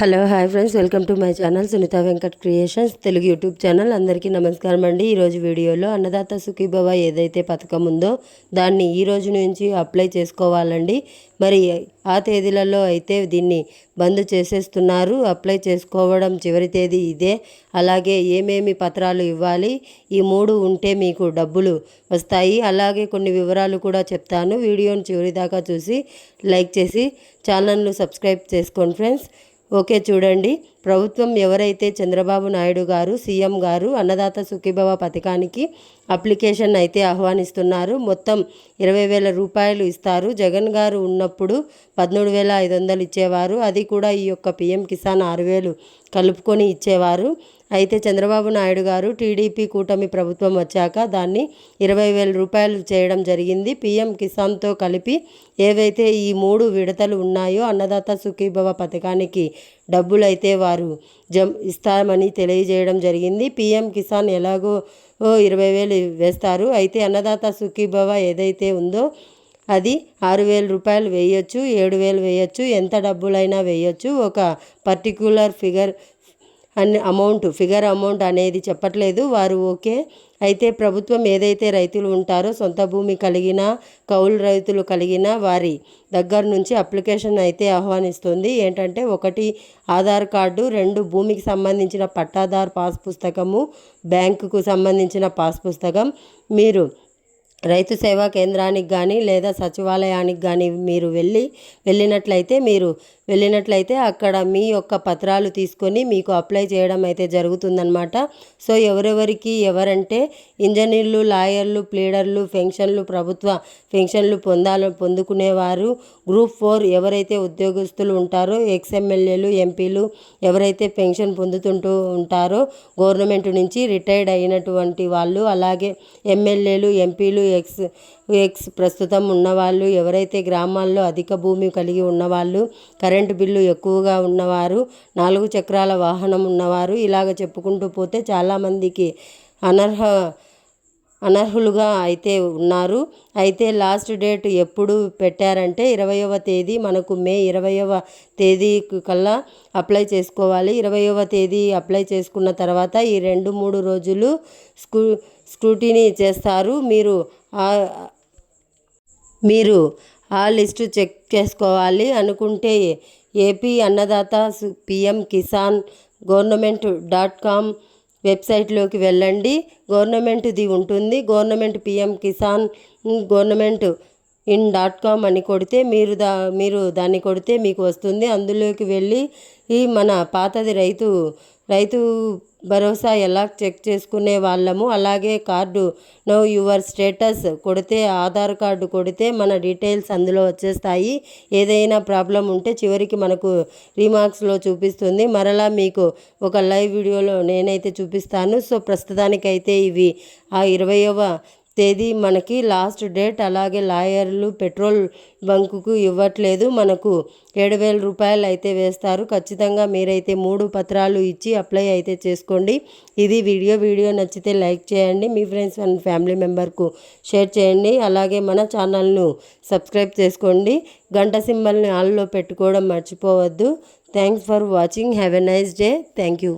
Hello hi friends. Welcome to my channel Sunitha Venkat creations Telugu YouTube channel. అందరికీ నమస్కారం అండి. ఈరోజు వీడియోలో అన్నదాత సుఖీభవ ఏదైతే పథకం ఉందో దాన్ని ఈ రోజు నుంచి అప్లై చేసుకోవాలండి. మరి ఆ తేదీలలో అయితే దీన్ని బంద్ చేసేస్తున్నారు. అప్లై చేసుకోవడం చివరి తేదీ ఇదే. అలాగే ఏమేమి పత్రాలు ఇవ్వాలి? ఈ మూడు ఉంటే మీకు డబ్బులు వస్తాయి. అలాగే కొన్ని వివరాలు కూడా చెప్తాను. వీడియోని చివరి దాకా చూసి లైక్ చేసి ఛానల్ను సబ్స్క్రైబ్ చేసుకోండి ఫ్రెండ్స్. ఓకే చూడండి. ప్రభుత్వం ఎవరైతే చంద్రబాబు నాయుడు గారు సీఎం గారు అన్నదాత సుఖీభవ పథకానికి అప్లికేషన్ అయితే ఆహ్వానిస్తున్నారు. మొత్తం ఇరవై వేల రూపాయలు ఇస్తారు. జగన్ గారు ఉన్నప్పుడు పదమూడు వేల ఐదు వందలు ఇచ్చేవారు. అది కూడా ఈ యొక్క పిఎం కిసాన్ ఆరు వేలు కలుపుకొని ఇచ్చేవారు. అయితే చంద్రబాబు నాయుడు గారు టీడీపీ కూటమి ప్రభుత్వం వచ్చాక దాన్ని ఇరవై వేల రూపాయలు చేయడం జరిగింది. పీఎం కిసాన్తో కలిపి ఏవైతే ఈ మూడు విడతలు ఉన్నాయో అన్నదాత సుఖీభవ పథకానికి డబ్బులైతే వారు జమ్ ఇస్తామని తెలియజేయడం జరిగింది. పీఎం కిసాన్ ఎలాగో ఇరవై వేలు వేస్తారు. అయితే అన్నదాత సుఖీభవ ఏదైతే ఉందో అది ఆరు వేల రూపాయలు వేయొచ్చు ఏడు వేలు వేయొచ్చు ఎంత డబ్బులైనా వేయొచ్చు. ఒక పర్టిక్యులర్ ఫిగర్ అన్ని అమౌంట్ ఫిగర్ అమౌంట్ అనేది చెప్పట్లేదు. వారు ఓకే. అయితే ప్రభుత్వం ఏదైతే రైతులు ఉంటారో సొంత భూమి కలిగిన కౌలు రైతులు కలిగిన వారి దగ్గర నుంచి అప్లికేషన్ అయితే ఆహ్వానిస్తుంది. ఏంటంటే ఒకటి ఆధార్ కార్డు రెండు భూమికి సంబంధించిన పట్టాదారు పాస్ పుస్తకము బ్యాంకుకు సంబంధించిన పాస్ పుస్తకం. మీరు రైతు సేవా కేంద్రానికి కానీ లేదా సచివాలయానికి కానీ మీరు వెళ్ళి వెళ్ళినట్లయితే మీరు వెళ్ళినట్లయితే అక్కడ మీ యొక్క పత్రాలు తీసుకొని మీకు అప్లై చేయడం అయితే జరుగుతుందన్నమాట. సో ఎవరెవరికి ఎవరంటే ఇంజనీర్లు లాయర్లు ప్లీడర్లు పెన్షన్లు ప్రభుత్వ పెన్షన్లు పొందాల పొందుకునేవారు గ్రూప్ ఫోర్ ఎవరైతే ఉద్యోగస్తులు ఉంటారో ఎక్స్ఎమ్మెల్యేలు ఎంపీలు ఎవరైతే పెన్షన్ పొందుతుంటూ ఉంటారో గవర్నమెంట్ నుంచి రిటైర్డ్ అయినటువంటి వాళ్ళు అలాగే ఎమ్మెల్యేలు ఎంపీలు ఎక్స్ ఎక్స్ ప్రస్తుతం ఉన్నవాళ్ళు ఎవరైతే గ్రామాల్లో అధిక భూమి కలిగి ఉన్నవాళ్ళు కరెంటు బిల్లు ఎక్కువగా ఉన్నవారు నాలుగు చక్రాల వాహనం ఉన్నవారు ఇలాగ చెప్పుకుంటూ పోతే చాలామందికి అనర్హ అనర్హులుగా అయితే ఉన్నారు. అయితే లాస్ట్ డేట్ ఎప్పుడు పెట్టారంటే ఇరవయవ తేదీ మనకు మే ఇరవయవ తేదీ కల్లా అప్లై చేసుకోవాలి. ఇరవయవ తేదీ అప్లై చేసుకున్న తర్వాత ఈ రెండు మూడు రోజులు స్కూ స్క్రూటినీ చేస్తారు. మీరు మీరు ఆ లిస్టు చెక్ చేసుకోవాలి. అనుకుంటే AP Annadata PM Kisan government dot com వెబ్సైట్లోకి వెళ్ళండి. గవర్నమెంట్ది ఉంటుంది. Government PM Kisan government in dot com అని కొడితే మీరు దా మీరు దాన్ని కొడితే మీకు వస్తుంది. అందులోకి వెళ్ళి ఈ మన పాతది రైతు రైతు భరోసా ఎలా చెక్ చేసుకునే వాళ్ళము అలాగే కార్డు నో యువర్ స్టేటస్ కొడితే ఆధార్ కార్డు కొడితే మన డీటెయిల్స్ అందులో వచ్చేస్తాయి. ఏదైనా ప్రాబ్లం ఉంటే చివరికి మనకు రీమార్క్స్లో చూపిస్తుంది. మరలా మీకు ఒక లైవ్ వీడియోలో నేనైతే చూపిస్తాను. సో ప్రస్తుతానికైతే ఇవి. ఆ ఇరవయవ తేదీ మనకి లాస్ట్ డేట్. అలాగే లాయర్లు పెట్రోల్ బంకుకు ఇవ్వట్లేదు మనకు. ఏడు వేల రూపాయలు అయితే వేస్తారు. ఖచ్చితంగా మీరైతే మూడు పత్రాలు ఇచ్చి అప్లై అయితే చేసుకోండి. ఇది వీడియో. వీడియో నచ్చితే లైక్ చేయండి. మీ ఫ్రెండ్స్ అండ్ ఫ్యామిలీ మెంబర్కు షేర్ చేయండి. అలాగే మన ఛానల్ను సబ్స్క్రైబ్ చేసుకోండి. గంట సింబల్ని ఆల్లో పెట్టుకోవడం మర్చిపోవద్దు. Thanks for watching. Have a nice day. Thank you.